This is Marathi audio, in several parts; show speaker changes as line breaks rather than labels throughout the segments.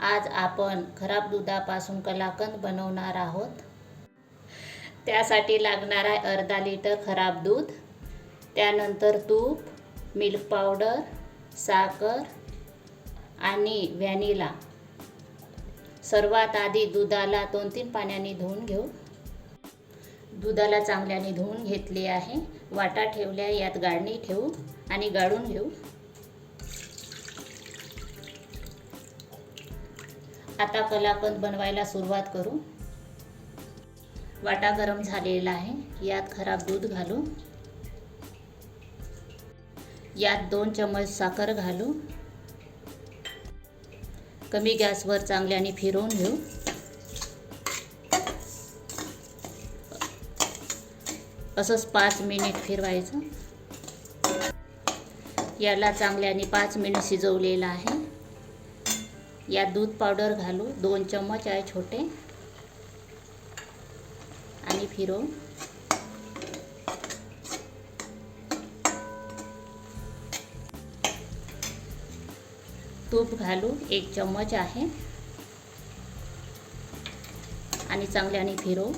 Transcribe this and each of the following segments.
आज आपण खराब दुधापासून कलाकंद बनवणार आहोत. त्यासाठी लागणार आहे अर्धा लिटर खराब दूध त्यानंतर तूप मिल्क पावडर साखर आणि व्हॅनिला. सर्वात आधी दुधाला दोन तीन पाण्याने धुवून घेऊ. दुधाला चांगल्याने धुवून घेतले आहे. वाटा ठेवल्या यात गाळणी ठेवू आणि गाळून घेऊ. आता कलाकंद बनवायला सुरुवात करू. वाटा गरम झालेला आहे. यात खराब दूध घालू. यात दोन चमच साखर घालू. कमी गॅसवर चांगल्याने फिरवून घेऊ. असंच पाच मिनिट फिरवायचं. याला चांगल्याने पाच मिनिट शिजवलेलं आहे. यात दूध पावडर घालू दोन चम्मच आहे छोटे. आणि फिरवू तूप घालू एक चम्मच आहे. आणि चांगल्याने फिरवू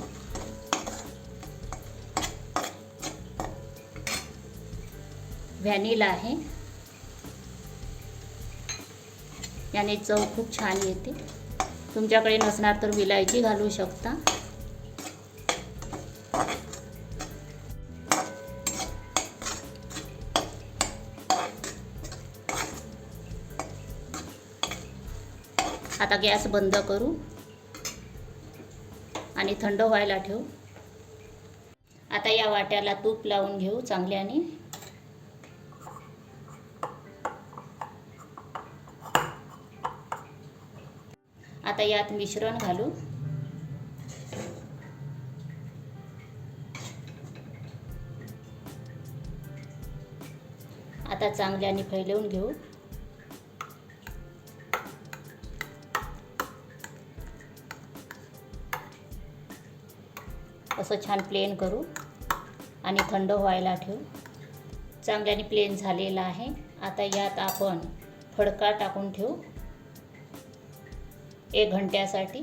व्हॅनिला आहे. याने चव खूप छान येते. तुमच्याकडे नसणार तर विलायची घालू शकता. आता गॅस बंद करू. आणि थंड व्हायला ठेवू. आता या वाट्याला तूप लावून घेऊ चांगल्याने. आता यात मिश्रण घालू. आता चांगल्याने फैलवून घेऊ. असं छान प्लेन करू आणि थंड व्हायला ठेवू. चांगल्याने प्लेन झालेला आहे. आता यात आपण फडका टाकून ठेवू. एक घंट्यासाठी.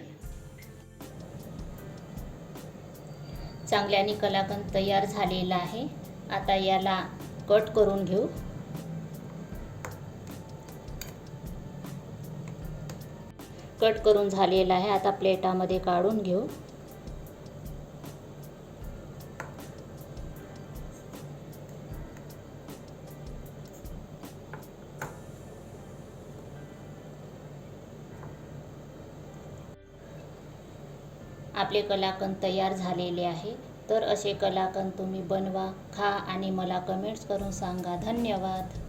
चांगल्याने कलाकंद तयार झालेला आहे. आता याला कट करून घेऊ. कट करून झालेला आहे. आता प्लेटामध्ये काढून घेऊ. आपले कलाकंद तयार झालेले आहे. तर असे कलाकंद तुम्ही बनवा खा आणि मला कमेंट्स करून सांगा. धन्यवाद.